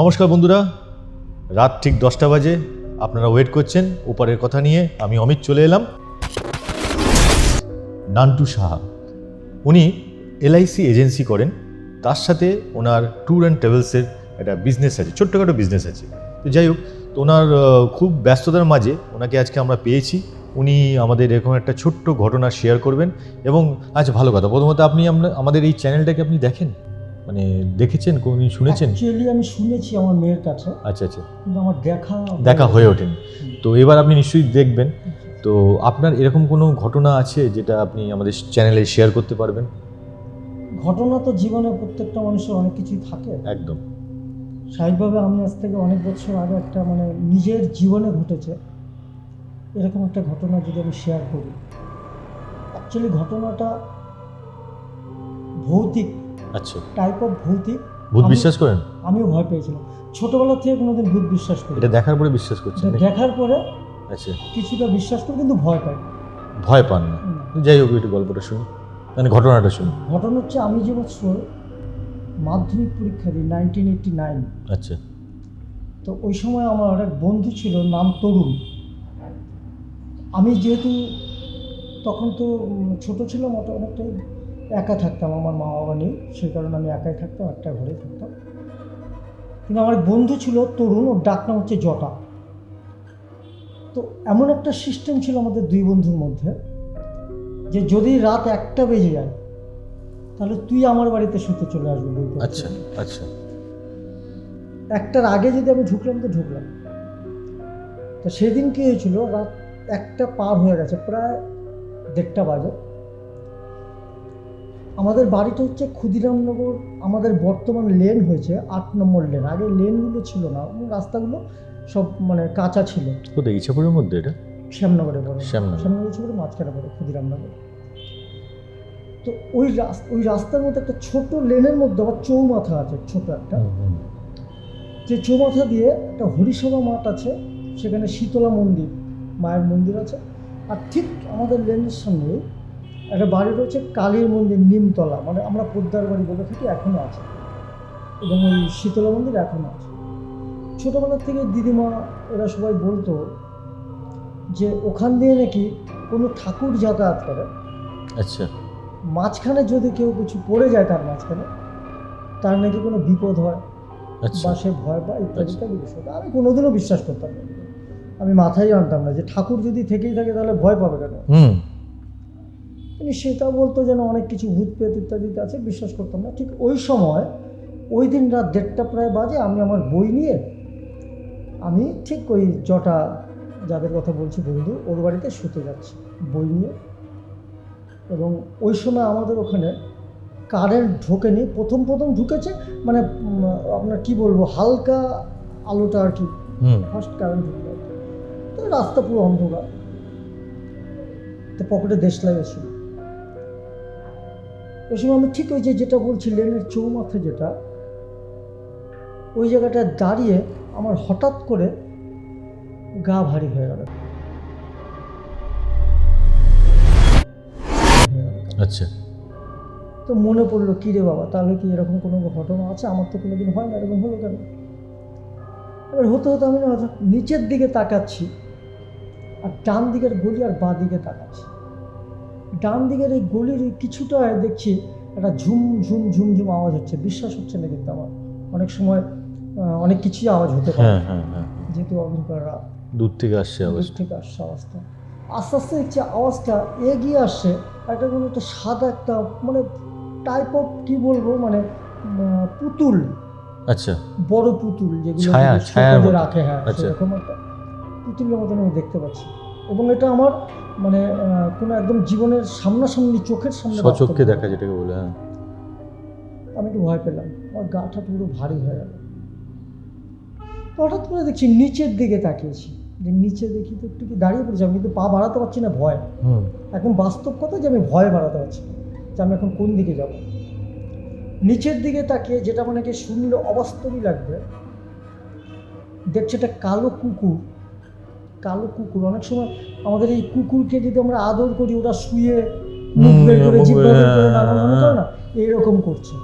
নমস্কার বন্ধুরা। রাত ঠিক দশটা বাজে। আপনারা ওয়েট করছেন ওপারের কথা নিয়ে। আমি অমিত চলে এলাম। নান্টু সাহা। উনি এলআইসি এজেন্সি করেন। তার সাথে ওনার ট্যুর অ্যান্ড ট্রাভেলসের একটা বিজনেস আছে, ছোট্টখাটো বিজনেস আছে। তো যাই হোক, তো ওনার খুব ব্যস্ততার মাঝে ওনাকে আজকে আমরা পেয়েছি। উনি আমাদের এরকম একটা ছোট্ট ঘটনা শেয়ার করবেন এবং আচ্ছা ভালো কথা। প্রথমত আপনি আমাদের এই চ্যানেলটাকে আপনি দেখেন? মানে দেখেছেন কোনদিন শুনেছেন? অ্যাকচুয়ালি আমি শুনেছি আমার মেয়ের কাছে। আচ্ছা আচ্ছা। কিন্তু আমার দেখা দেখা হয়ে ওঠেনি। তো এবার আপনি নিশ্চয়ই দেখবেন। তো আপনার এরকম কোনো ঘটনা আছে যেটা আপনি আমাদের চ্যানেলে শেয়ার করতে পারবেন? ঘটনা তো জীবনে প্রত্যেকটা মানুষের অনেক কিছুই থাকে। একদম। স্বাভাবিকভাবে আমি আজ থেকে অনেক বছর আগে একটা মানে নিজের জীবনে ঘটেছে। এরকম একটা ঘটনা যদি আমি শেয়ার করি। অ্যাকচুয়ালি ঘটনাটা ভৌতিক। আচ্ছা। টাইপ অফ ভৌতিক ভূত বিশ্বাস করেন? আমিও ভয় পেয়েছিলাম। ছোটবেলা থেকে কোনোদিন ভূত বিশ্বাস করি এটা দেখার পরে বিশ্বাস করছেন এটা দেখার পরে আচ্ছা। কিছুটা বিশ্বাস করি কিন্তু ভয় পাই। ভয় পান না। যাই হোক একটু গল্পটা শুনি মানে ঘটনাটা শুনি ঘটনা হচ্ছে আমি যে বছর মাধ্যমিক পরীক্ষা দিই নাইনটিন এইটটি নাইন আচ্ছা। তো ওই সময় আমার এক বন্ধু ছিল নাম তরুণ। আমি যেহেতু তখন তো ছোট ওটা অনেকটাই একা থাকতাম আমার মা বাবা নেই। সেই কারণে আমি একাই থাকতাম একটা ঘরে থাকতাম। কিন্তু আমার বন্ধু ছিল তরুণ ওর ডাক নাম হচ্ছে জটা। তো এমন একটা সিস্টেম ছিল আমাদের দুই বন্ধুর মধ্যে যে যদি রাত একটা বেজে যায় তাহলে তুই আমার বাড়িতে শুতে চলে আসবি বই আচ্ছা আচ্ছা। একটার আগে যদি আমি ঢুকলাম তো ঢুকলাম। তো সেদিন কি হয়েছিল রাত একটা পার হয়ে গেছে প্রায় দেড়টা বাজে। আমাদের বাড়িটা হচ্ছে ক্ষুদিরামনগর আমাদের বর্তমান লেন হয়েছে আট নম্বর লেন আগে লেনগুলো ছিল না রাস্তাগুলো সব মানে কাঁচা ছিল। কোথায়? ইচ্ছাপুরের মধ্যে এটা? শ্যামনগরে পড়ে। শ্যামনগর। ছিল মাঝখানে পড়ে ক্ষুদিরামনগর। তো ওই রাস্তা ওই রাস্তার মধ্যে একটা ছোট লেনের মধ্যে আবার চৌমাথা আছে ছোট একটা। যে চৌমাথা দিয়ে একটা হরিসভা মাঠ আছে সেখানে শীতলা মন্দির মায়ের মন্দির আছে। আর ঠিক আমাদের লেনের সামনে একটা বাড়ি রয়েছে কালীর মন্দির নিমতলা। মানে আমরা পোদ্দার বাড়ি বলে থাকি এখনও আছে। এবং ওই শীতলা মন্দির এখনও আছে। ছোটোবেলার থেকে দিদিমা এরা সবাই বলতো যে ওখান দিয়ে নাকি কোনো ঠাকুর যাতায়াত করে। আচ্ছা। মাঝখানে যদি কেউ কিছু পড়ে যায় তার মাঝখানে তার নাকি কোনো বিপদ হয় আচ্ছা। বা সে ভয় পায় ইত্যাদি আচ্ছা। ইত্যাদি বিষয়। আমি কোনোদিনও বিশ্বাস করতাম না। আমি মাথায় আনতাম না যে ঠাকুর যদি থেকেই থাকে তাহলে ভয় পাবে কেন? হুম তিনি সেটা বলতো যেন অনেক কিছু ভূত পেত ইত্যাদিতে আছে বিশ্বাস করতাম না। ঠিক ওই সময় ওই দিন রাত দেড়টা প্রায় বাজে আমি আমার বই নিয়ে আমি ঠিক ওই জটা যাদের কথা বলছি বন্ধু ওর বাড়িতে শুতে যাচ্ছি বই নিয়ে। এবং ওই সময় আমাদের ওখানে কারেন্ট ঢোকেনি প্রথম প্রথম ঢুকেছে মানে আপনার কি বলব হালকা আলোটা আর কি ফার্স্ট কারেন্ট ঢুকলো। তো রাস্তা পুরো অন্ধকার। তো পকেটে দেশলাই ছিল ওই সময় আমি ঠিক ওই যে যেটা বলছি লেনের চৌমাথা যেটা ওই জায়গাটা দাঁড়িয়ে আমার হঠাৎ করে গা ভারী হয়ে গেল। আচ্ছা। তো মনে পড়ল কী রে বাবা তাহলে কি এরকম কোনো ঘটনা আছে? আমার তো কোনো দিন হয় না এরকম হলো কেন? এবার হতে হতে আমি নিচের দিকে তাকাচ্ছি আর ডান দিকের গলি আর বাঁ দিকে তাকাচ্ছি। ডান দিকের এই গলির কিছুটা দেখছি একটা ঝুম ঝুম ঝুম ঝুম আওয়াজ হচ্ছে। বিশ্বাস হচ্ছে না কিন্তু আমার। অনেক সময় অনেক কিছুই আওয়াজ হতে পারে। হ্যাঁ হ্যাঁ হ্যাঁ যেহেতু রাত। দূর থেকে আসছে দূর থেকে আসছে আওয়াজটা। আস্তে আস্তে দেখছি আওয়াজটা এগিয়ে আসছে। একটা কোনো একটা সাদা একটা মানে টাইপ অফ কি বলব? মানে পুতুল। আচ্ছা। বড় পুতুল যেগুলো ছায়া। রাখে হ্যাঁ আচ্ছা। সেরকম একটা পুতুলের মতন আমি দেখতে পাচ্ছি। এবং এটা আমার মানে কোনো একদম জীবনের সামনাসামনি চোখের সামনে বাস্তব দেখা যেটাকে বলে হ্যাঁ। আমি একটু ভয় পেলাম। আমার গাটা পুরো ভারী হয়ে গেল। হঠাৎ করে দেখছি নিচের দিকে তাকিয়েছি। যে নিচে দেখি তো একটু কি দাঁড়িয়ে পড়েছি আমি কিন্তু পা বাড়াতে পারছি না ভয়। এখন বাস্তব কথা যে আমি ভয় বাড়াতে পারছি না যে আমি এখন কোন দিকে যাব? নিচের দিকে তাকিয়ে যেটা মানে কি শুনলে অবাস্তবই লাগবে দেখছে একটা কালো কুকুর কালো কুকুর। অনেক সময় আমাদের এই কুকুরকে যদি আমরা আদর করি ওরা শুয়ে মুখ বের করে জিভ বের- বের করে নানা হ্যাঁ, করে না এইরকম করছে।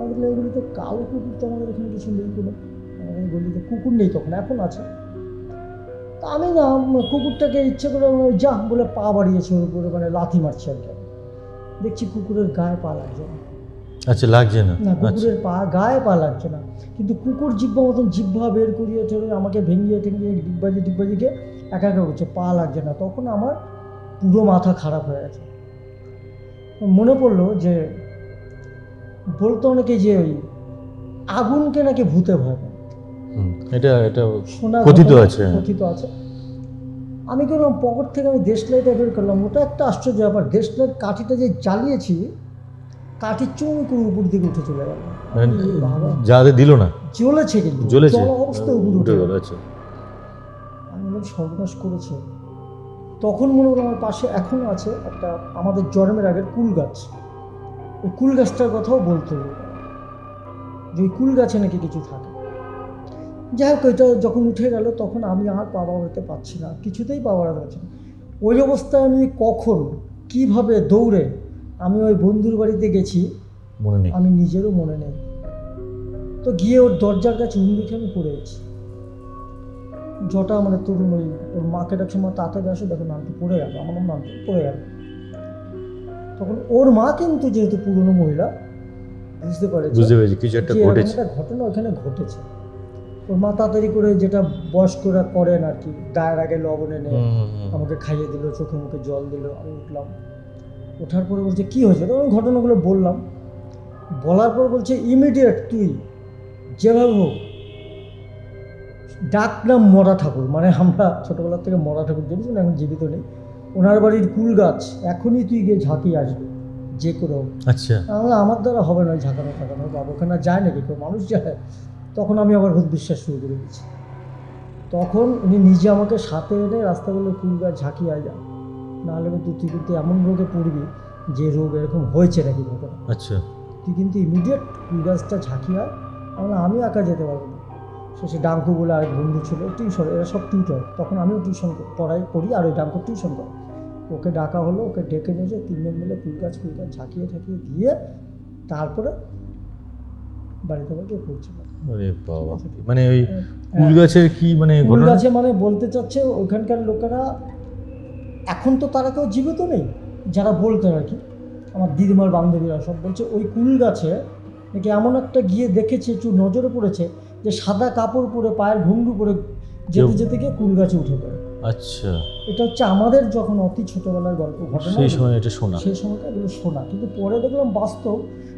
আমি আমি তো কালো কুকুর তো আমাদের এখানে কিছু নেই কোনো। আমাদের গলিতে কুকুর নেই তখন এখন আছে। তা আমি না কুকুরটাকে ইচ্ছে করে যা বলে পা বাড়িয়েছে ওর উপরে মানে লাথি মারছে আর কি। দেখছি কুকুরের গায়ে পা লাগছে। না আচ্ছা লাগছে না। না আচ্ছা। কুকুরের পা গায়ে পা লাগছে না। কিন্তু কুকুর জিব্বা মতন জিব্বা বের করিয়ে ঠেলে আমাকে ভেঙিয়ে ঠেঙিয়ে ডিগবাজি ডিগবাজিকে একা একা করছে পা লাগছে না। তখন আমার পুরো মাথা খারাপ হয়ে গেছে। মনে পড়ল যে বলতো অনেকে যে ওই আগুনকে নাকি ভূতে ভয় পায়। এটা এটা শোনা কথিত আছে। কথিত আছে। আমি করলাম পকেট থেকে আমি দেশলাইটা বের করলাম ওটা একটা আশ্চর্য ব্যাপার। দেশলাইট কাঠিটা যে জ্বালিয়েছি কাঠি চুম করে উপর দিকে উঠে চলে গেল। মানে যাদের দিল না? জ্বলেছে কিন্তু জ্বলেছে? জল অবস্থায় উপরে উঠে গেল। আচ্ছা। আমি বললাম সর্বনাশ করেছে। তখন মনে হলো আমার পাশে এখনও আছে একটা আমাদের জন্মের আগের কুল গাছ। ওই কুল গাছটার কথাও বলতে যে ওই কুল গাছে নাকি কিছু থাকে। যাই হোক এটা যখন উঠে গেল তখন আমি আর পা বাড়াতে পারছি না কিছুতেই পা বাড়াতে পারছি না। ওই অবস্থায় আমি কখন কীভাবে দৌড়ে আমি ওই বন্ধুর বাড়িতে গেছি। মনে নেই। আমি নিজেরও মনে নেই। তো গিয়ে ওর দরজার কাছে উন দেখে আমি পড়ে গেছি। জটা মানে তরুণ ওই ওর মাকে ডাকছে মা তাড়াতাড়ি আসো দেখো নামটা পড়ে গেল আমার নাম নামটা পড়ে গেল। তখন ওর মা কিন্তু যেহেতু পুরনো মহিলা বুঝতে পারে বুঝতে পেরেছি কিছু একটা ঘটেছে। একটা ঘটনা ওখানে ঘটেছে। ওর মা তাড়াতাড়ি করে যেটা বয়স্করা করেন আর কি গায়ের আগে লবণ এনে। আমাকে খাইয়ে দিল চোখে মুখে জল দিল আমি উঠলাম। ওঠার পরে বলছে কী হয়েছে? তো আমি ঘটনাগুলো বললাম। বলার পর বলছে ইমিডিয়েট তুই যেভাবে হোক ডাক নাম মরা ঠাকুর। মানে আমরা ছোটোবেলার থেকে মরা ঠাকুর জেনেছি না এখন জীবিত নেই। ওনার বাড়ির কুল গাছ এখনই তুই গিয়ে ঝাঁকিয়ে আসবি যে হোক। আচ্ছা। আমি আমার দ্বারা হবে না ঝাঁকানো ঠাকানো বাবা ওখানে যায় নাকি? কেউ মানুষ যায়? তখন আমি আবার ভূত বিশ্বাস শুরু করে দিচ্ছি তখন উনি নিজে আমাকে সাথে এনে রাস্তাগুলো কুল গাছ ঝাঁকিয়ে আয় যা নাহলে কিন্তু তুই কিন্তু এমন রোগে পড়বি যে রোগ এরকম হয়েছে নাকি ঘটনা আচ্ছা। তুই কিন্তু ইমিডিয়েট কুল গাছটা ঝাঁকিয়ে আমরা আমি একা যেতে পারব না। শেষে ডাঙ্কু বলে আরেক বন্ধু ছিল টিউশন এরা সব টিউটর তখন আমিও টিউশন পড়াই পড়ি আর ওই ডাঙ্কু টিউশন করে। ওকে ডাকা হলো ওকে ডেকে নিয়ে যে তিনজন মিলে কুল গাছ কুল গাছ ঝাঁকিয়ে ঠাকিয়ে দিয়ে তারপরে বাড়িতে বাড়িতে পৌঁছলাম মানে ওই কুল গাছের কি মানে কুল গাছে মানে বলতে চাচ্ছে ওখানকার লোকেরা এখন তো তারা কেউ জীবিত নেই। যারা বলতেন আর কি আমার দিদিমার বান্ধবীরা সব বলছে ওই কুল গাছে নাকি এমন একটা গিয়ে দেখেছে একটু নজরে পড়েছে যে সাদা কাপড় পরে পায়ের ঘুঙ্গু পরে যেতে যেতে গিয়ে কুল গাছে উঠে পড়ে। আচ্ছা। এটা হচ্ছে আমাদের যখন অতি ছোটবেলার গল্প ঘটনা সেই সময় এটা শোনা। সেই সময়টা এগুলো শোনা। কিন্তু পরে দেখলাম বাস্তব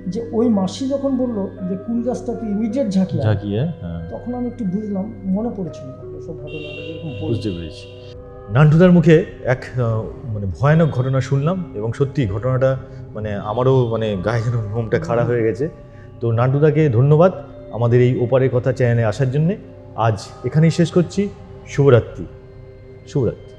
যে ওই মাসি যখন বলল যে কুল গাছটা তুই ইমিডিয়েট ঝাঁকিয়ে ঝাঁকিয়ে হ্যাঁ। তখন আমি একটু বুঝলাম মনে পড়েছিল সব ঘটনাটা বুঝতে পেরেছি। নান্টুদার মুখে এক মানে ভয়ানক ঘটনা শুনলাম এবং সত্যি ঘটনাটা মানে আমারও মানে গায়ে যেন মোমটা খাড়া হয়ে গেছে। তো নান্টুদাকে ধন্যবাদ আমাদের এই ওপারের কথা চ্যানেলে আসার জন্যে। আজ এখানেই শেষ করছি। শুভরাত্রি। শুভরাত্রি।